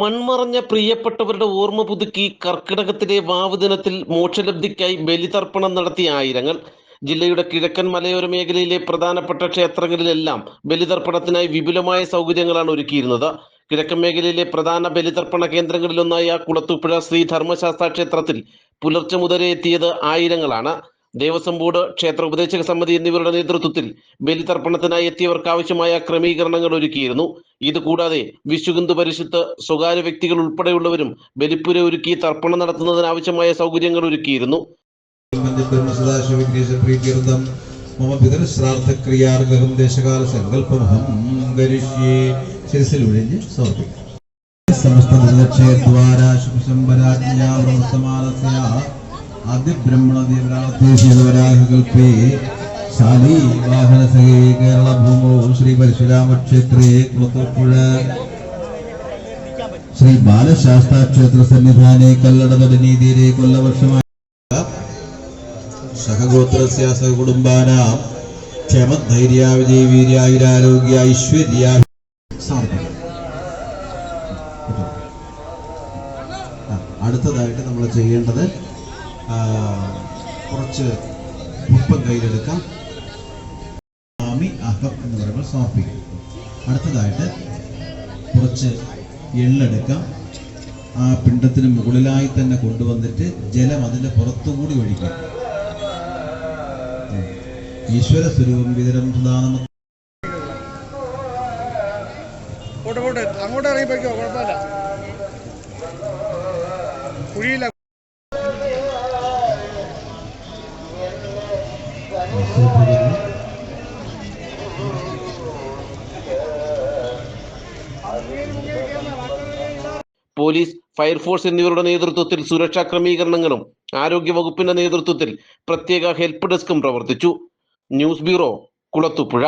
മൺമറഞ്ഞ പ്രിയപ്പെട്ടവരുടെ ഓർമ്മ പുതുക്കി കർക്കിടകത്തിലെ വാവ് ദിനത്തിൽ മോക്ഷലബ്ധിക്കായി ബലിതർപ്പണം നടത്തിയ ആയിരങ്ങൾ. ജില്ലയുടെ കിഴക്കൻ മലയോര മേഖലയിലെ പ്രധാനപ്പെട്ട ക്ഷേത്രങ്ങളിലെല്ലാം ബലിതർപ്പണത്തിനായി വിപുലമായ സൗകര്യങ്ങളാണ് ഒരുക്കിയിരുന്നത്. കിഴക്കൻ മേഖലയിലെ പ്രധാന ബലിതർപ്പണ കേന്ദ്രങ്ങളിലൊന്നായ കുളത്തൂപ്പുഴ ശ്രീ ധർമ്മശാസ്ത്ര ക്ഷേത്രത്തിൽ പുലർച്ചെ മുതലേ എത്തിയത് ആയിരങ്ങളാണ്. ദേവസ്വം ബോർഡ് ക്ഷേത്ര ഉപദേശക സമിതി എന്നിവരുടെ നേതൃത്വത്തിൽ ബലിതർപ്പണത്തിനായി എത്തിയവർക്ക് ആവശ്യമായ ക്രമീകരണങ്ങൾ ഒരുക്കിയിരുന്നു. ഇതുകൂടാതെ കൂടാതെ പരിശുദ്ധ സ്വകാര്യ വ്യക്തികൾ ഉൾപ്പെടെയുള്ളവരും ബലിപ്പുര ഒരുക്കി തർപ്പണം നടത്തുന്നതിന് ആവശ്യമായ സൗകര്യങ്ങൾ ഒരുക്കിയിരുന്നു. കേരളഭൂമോ ശ്രീ പരശുരാമക്ഷേത്രേ കുളത്തൂപ്പുഴ ശ്രീ ബാലശാസ്ത്ര ക്ഷേത്ര സന്നിധാനെ കൊല്ലവർഷമായി സഹഗോത്രസ്യ സഹകുടുംബാനാം വിജയ വീര്യായുരാരോഗ്യ ഐശ്വര്യ അടുത്തതായിട്ട് നമ്മൾ ചെയ്യേണ്ടത് കുറച്ച് പുഷ്പം കയ്യിലെടുക്കാം. സ്വാമി അഹം എന്ന് പറയുമ്പോൾ സമർപ്പിക്കും. അടുത്തതായിട്ട് കുറച്ച് എള്ളെടുക്കാം. ആ പിണ്ടത്തിന് മുകളിലായി തന്നെ കൊണ്ടുവന്നിട്ട് ജലം അതിന്റെ പുറത്തുകൂടി ഒഴിക്കാം. ഈശ്വര സ്വരൂപം വിതരം പോട്ടെ. അങ്ങോട്ട് ഇറങ്ങിപ്പോയിക്കോ കുഴപ്പമില്ല. പോലീസ് ഫയർഫോഴ്സ് എന്നിവരുടെ നേതൃത്വത്തിൽ സുരക്ഷാ ക്രമീകരണങ്ങളും ആരോഗ്യ വകുപ്പിന്റെ നേതൃത്വത്തിൽ പ്രത്യേക ഹെൽപ്പ് ഡെസ്കും പ്രവർത്തിച്ചു. News bureau Kulathupuzha.